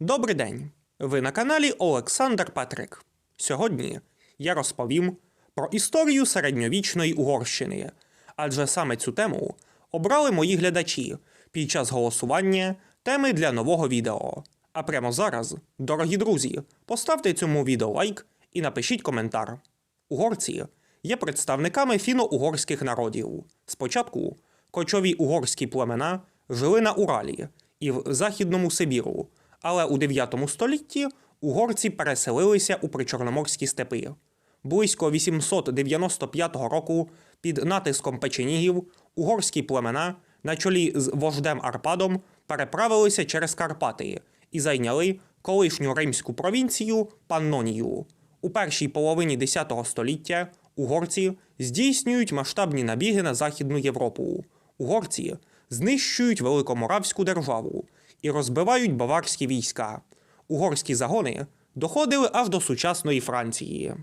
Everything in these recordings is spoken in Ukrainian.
Добрий день! Ви на каналі Олександр Петрик. Сьогодні я розповім про історію середньовічної Угорщини, адже саме цю тему обрали мої глядачі під час голосування теми для нового відео. А прямо зараз, дорогі друзі, поставте цьому відео лайк і напишіть коментар. Угорці є представниками фіно-угорських народів. Спочатку кочові угорські племена жили на Уралі і в Західному Сибіру, але у 9 столітті угорці переселилися у причорноморські степи. Близько 895 року під натиском печенігів угорські племена на чолі з вождем Арпадом переправилися через Карпати і зайняли колишню римську провінцію Паннонію. У першій половині X століття угорці здійснюють масштабні набіги на Західну Європу. Угорці знищують Великоморавську державу і розбивають баварські війська. Угорські загони доходили аж до сучасної Франції.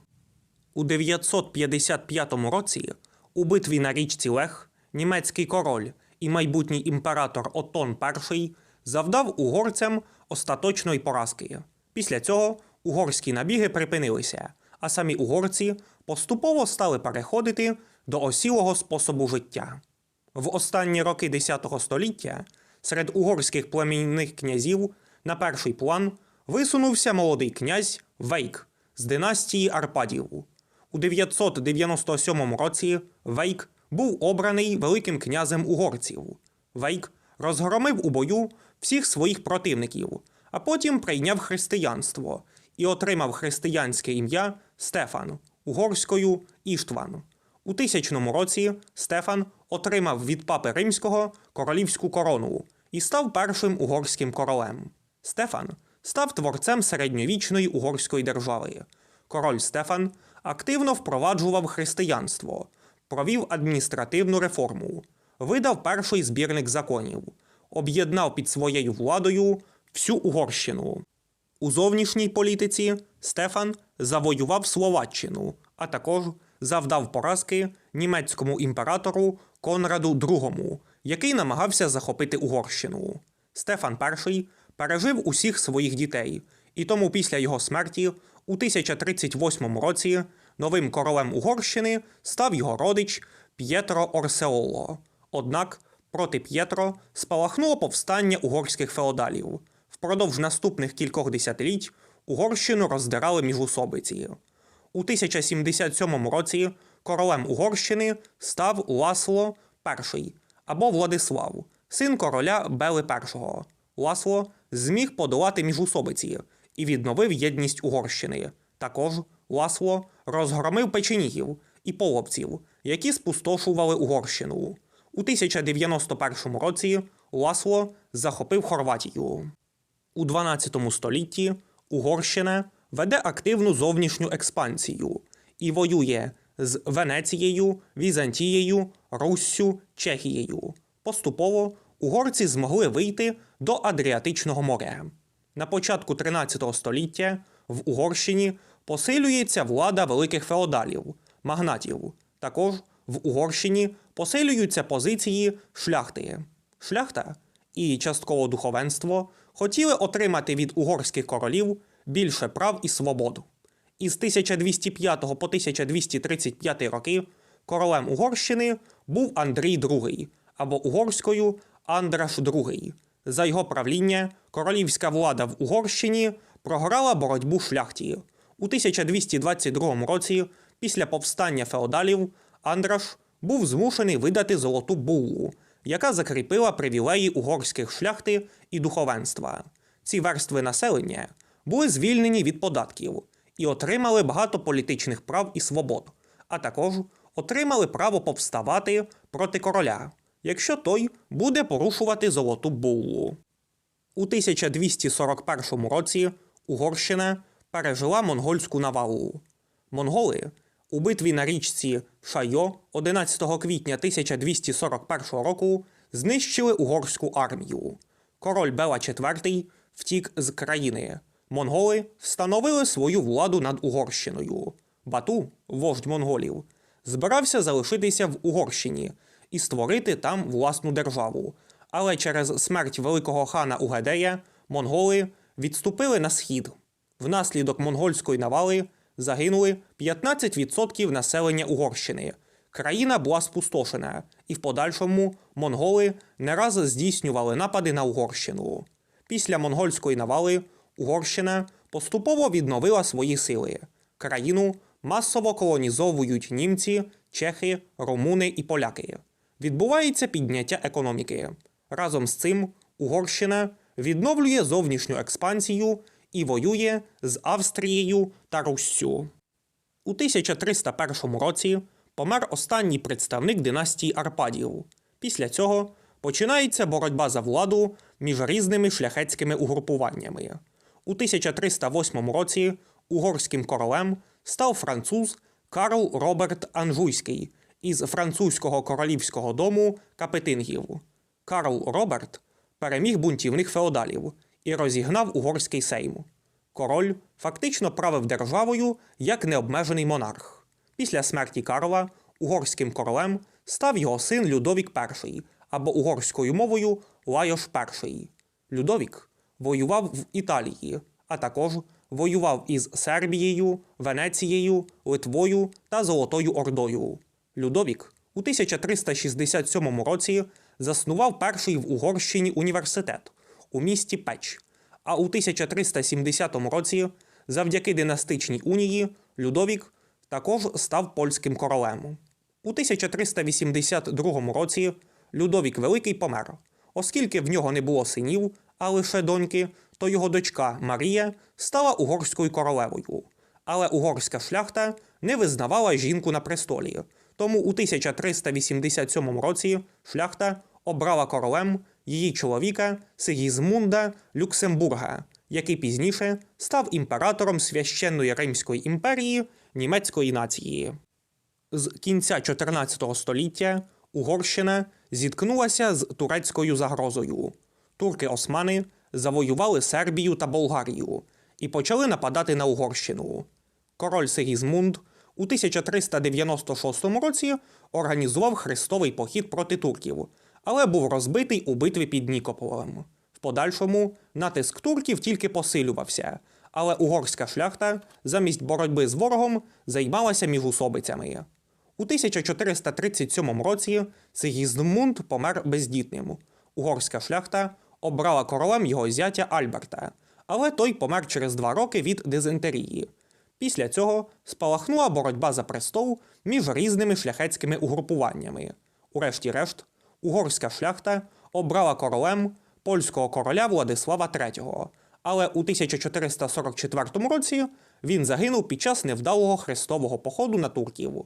У 955 році у битві на річці Лех німецький король і майбутній імператор Отон І завдав угорцям остаточної поразки. Після цього угорські набіги припинилися, а самі угорці поступово стали переходити до осілого способу життя. В останні роки X століття серед угорських племінних князів на перший план висунувся молодий князь Вейк з династії Арпадів. У 997 році Вейк був обраний великим князем угорців. Вейк розгромив у бою всіх своїх противників, а потім прийняв християнство і отримав християнське ім'я Стефан угорською Іштван. У тисячному році Стефан отримав від папи римського королівську корону і став першим угорським королем. Стефан став творцем середньовічної угорської держави. Король Стефан активно впроваджував християнство, провів адміністративну реформу, видав перший збірник законів, об'єднав під своєю владою всю Угорщину. У зовнішній політиці Стефан завоював Словаччину, а також завдав поразки німецькому імператору Конраду II, який намагався захопити Угорщину. Стефан І пережив усіх своїх дітей, і тому після його смерті у 1038 році новим королем Угорщини став його родич П'єтро Орсеоло. Однак проти П'єтро спалахнуло повстання угорських феодалів. Впродовж наступних кількох десятиліть Угорщину роздирали міжусобиці. У 1077 році королем Угорщини став Ласло І або Владислав, син короля Бели І. Ласло зміг подолати міжусобиці і відновив єдність Угорщини. Також Ласло розгромив печенігів і половців, які спустошували Угорщину. У 1091 році Ласло захопив Хорватію. У 12 столітті Угорщина веде активну зовнішню експансію і воює з Венецією, Візантією, Руссю, Чехією. Поступово угорці змогли вийти до Адріатичного моря. На початку 13 століття в Угорщині посилюється влада великих феодалів, магнатів. Також в Угорщині посилюються позиції шляхти. Шляхта і частково духовенство хотіли отримати від угорських королів більше прав і свобод. Із 1205 по 1235 роки королем Угорщини був Андрій II або угорською Андраш II. За його правління королівська влада в Угорщині програла боротьбу шляхті. У 1222 році, після повстання феодалів, Андраш був змушений видати золоту буллу, яка закріпила привілеї угорських шляхти і духовенства. Ці верстви населення були звільнені від податків і отримали багато політичних прав і свобод, а також отримали право повставати проти короля, якщо той буде порушувати золоту буллу. У 1241 році Угорщина пережила монгольську навалу. Монголи у битві на річці Шайо 11 квітня 1241 року знищили угорську армію. Король Бела IV втік з країни. Монголи встановили свою владу над Угорщиною. Бату, вождь монголів, збирався залишитися в Угорщині і створити там власну державу. Але через смерть великого хана Угедея монголи відступили на схід. Внаслідок монгольської навали загинули 15% населення Угорщини. Країна була спустошена, і в подальшому монголи не раз здійснювали напади на Угорщину. Після монгольської навали Угорщина поступово відновила свої сили. Країну масово колонізовують німці, чехи, румуни і поляки. Відбувається підняття економіки. Разом з цим Угорщина відновлює зовнішню експансію і воює з Австрією та Руссю. У 1301 році помер останній представник династії Арпадів. Після цього починається боротьба за владу між різними шляхетськими угрупуваннями. У 1308 році угорським королем став француз Карл Роберт Анжуйський із французького королівського дому Капетингів. Карл Роберт переміг бунтівних феодалів і розігнав угорський сейм. Король фактично правив державою як необмежений монарх. Після смерті Карла угорським королем став його син Людовік І або угорською мовою Лайош І. Людовік воював в Італії, а також воював із Сербією, Венецією, Литвою та Золотою Ордою. Людовік у 1367 році заснував перший в Угорщині університет у місті Печ, а у 1370 році, завдяки династичній унії, Людовік також став польським королем. У 1382 році Людовік Великий помер, оскільки в нього не було синів, а лише доньки, то його дочка Марія стала угорською королевою. Але угорська шляхта не визнавала жінку на престолі, тому у 1387 році шляхта обрала королем її чоловіка Сигізмунда Люксембурга, який пізніше став імператором священної Римської імперії німецької нації. З кінця 14 століття Угорщина зіткнулася з турецькою загрозою. Турки-османи завоювали Сербію та Болгарію і почали нападати на Угорщину. Король Сигізмунд у 1396 році організував хрестовий похід проти турків, але був розбитий у битві під Нікополем. В подальшому натиск турків тільки посилювався, але угорська шляхта замість боротьби з ворогом займалася міжусобицями. У 1437 році Сигізмунд помер бездітним. Угорська шляхта обрала королем його зятя Альберта, але той помер через два роки від дизентерії. Після цього спалахнула боротьба за престол між різними шляхетськими угрупуваннями. Урешті-решт, угорська шляхта обрала королем польського короля Владислава III, але у 1444 році він загинув під час невдалого хрестового походу на турків.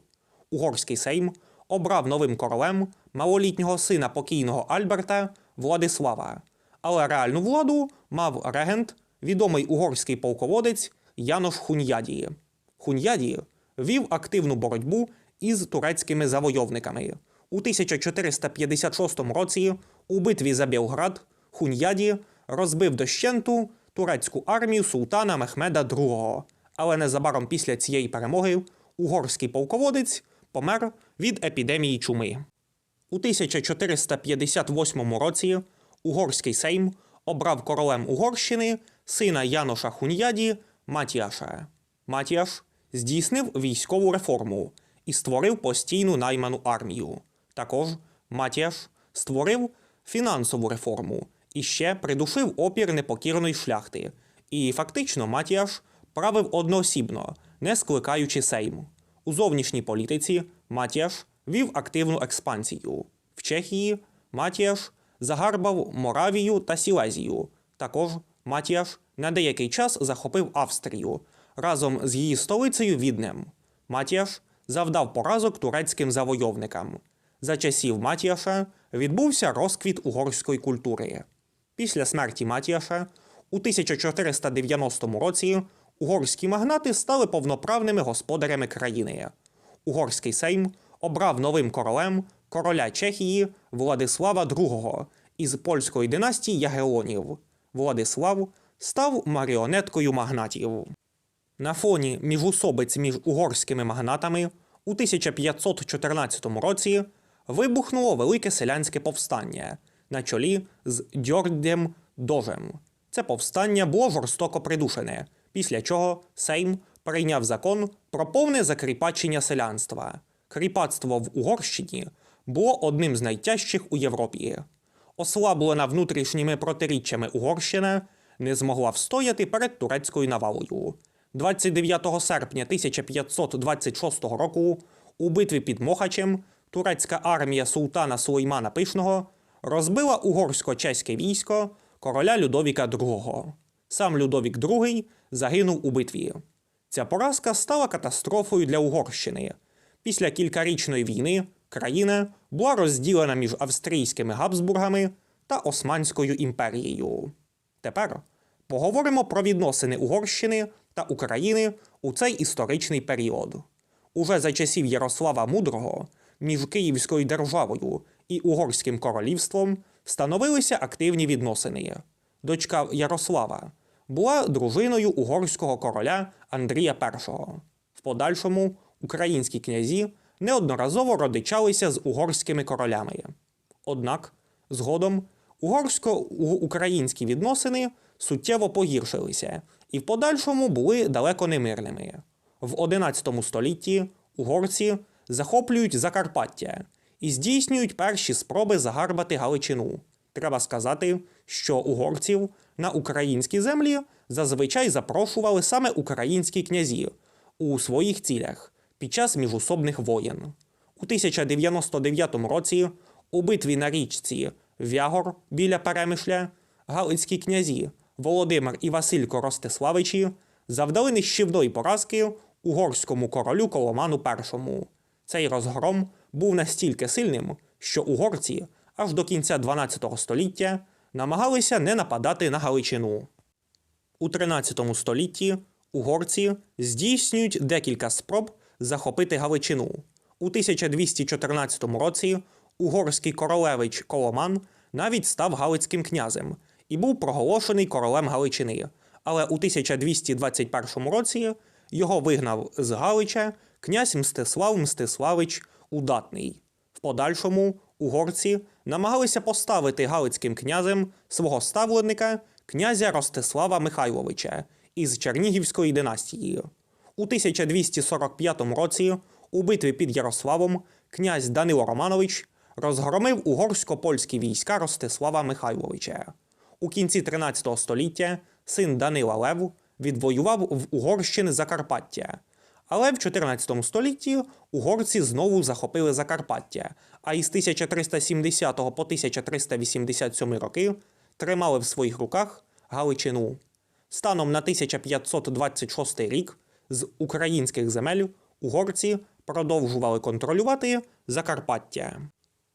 Угорський сейм обрав новим королем малолітнього сина покійного Альберта Владислава, але реальну владу мав регент, відомий угорський полководець Янош Хуньяді. Хуньяді вів активну боротьбу із турецькими завойовниками. У 1456 році у битві за Білград Хуньяді розбив дощенту турецьку армію султана Мехмеда II, але незабаром після цієї перемоги угорський полководець помер від епідемії чуми. У 1458 році угорський сейм обрав королем Угорщини сина Яноша Хуньяді Матіаша. Матіаш здійснив військову реформу і створив постійну найману армію. Також Матіаш створив фінансову реформу і ще придушив опір непокірної шляхти. І фактично Матіаш правив одноосібно, не скликаючи сейм. У зовнішній політиці Матіаш вів активну експансію. В Чехії Матіаш загарбав Моравію та Сілезію. Також Матіаш на деякий час захопив Австрію разом з її столицею Віднем. Матіаш завдав поразок турецьким завойовникам. За часів Матіаша відбувся розквіт угорської культури. Після смерті Матіаша у 1490 році угорські магнати стали повноправними господарями країни. Угорський сейм обрав новим королем короля Чехії Владислава II із польської династії Ягелонів. Владислав став маріонеткою магнатів. На фоні міжусобиць між угорськими магнатами у 1514 році вибухнуло велике селянське повстання на чолі з Дьордем Дожем. Це повстання було жорстоко придушене, після чого Сейм прийняв закон про повне закріпачення селянства. Кріпацтво в Угорщині було одним з найтяжчих у Європі. Ослаблена внутрішніми протиріччями Угорщина не змогла встояти перед турецькою навалою. 29 серпня 1526 року у битві під Мохачем турецька армія султана Сулеймана Пишного розбила угорсько-чеське військо короля Людовіка II. Сам Людовік II загинув у битві. Ця поразка стала катастрофою для Угорщини. Після кількарічної війни країна була розділена між австрійськими Габсбургами та Османською імперією. Тепер поговоримо про відносини Угорщини та України у цей історичний період. Уже за часів Ярослава Мудрого між Київською державою і Угорським королівством встановилися активні відносини. Дочка Ярослава була дружиною угорського короля Андрія І. В подальшому українські князі неодноразово родичалися з угорськими королями. Однак згодом угорсько-українські відносини суттєво погіршилися і в подальшому були далеко не мирними. В 11 столітті угорці захоплюють Закарпаття і здійснюють перші спроби загарбати Галичину. Треба сказати, що угорців на українські землі зазвичай запрошували саме українські князі у своїх цілях під час міжусобних воєн. У 1099 році у битві на річці Вягор біля Перемишля галицькі князі Володимир і Василько Ростиславичі завдали нищівної поразки угорському королю Коломану І. Цей розгром був настільки сильним, що угорці аж до кінця 12 століття намагалися не нападати на Галичину. У 13 столітті угорці здійснюють декілька спроб захопити Галичину. У 1214 році угорський королевич Коломан навіть став галицьким князем і був проголошений королем Галичини. Але у 1221 році його вигнав з Галича князь Мстислав Мстиславич Удатний. В подальшому угорці намагалися поставити галицьким князем свого ставленика князя Ростислава Михайловича із Чернігівської династії. У 1245 році у битві під Ярославом князь Данило Романович розгромив угорсько-польські війська Ростислава Михайловича. У кінці 13 століття син Данила Лев відвоював в Угорщини Закарпаття. Але в 14 столітті угорці знову захопили Закарпаття, а із 1370 по 1387 роки тримали в своїх руках Галичину. Станом на 1526 рік з українських земель угорці продовжували контролювати Закарпаття.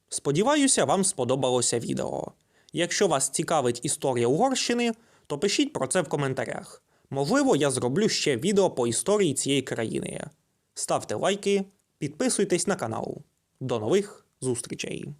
Сподіваюся, вам сподобалося відео. Якщо вас цікавить історія Угорщини, то пишіть про це в коментарях. Можливо, я зроблю ще відео по історії цієї країни. Ставте лайки, підписуйтесь на канал. До нових зустрічей!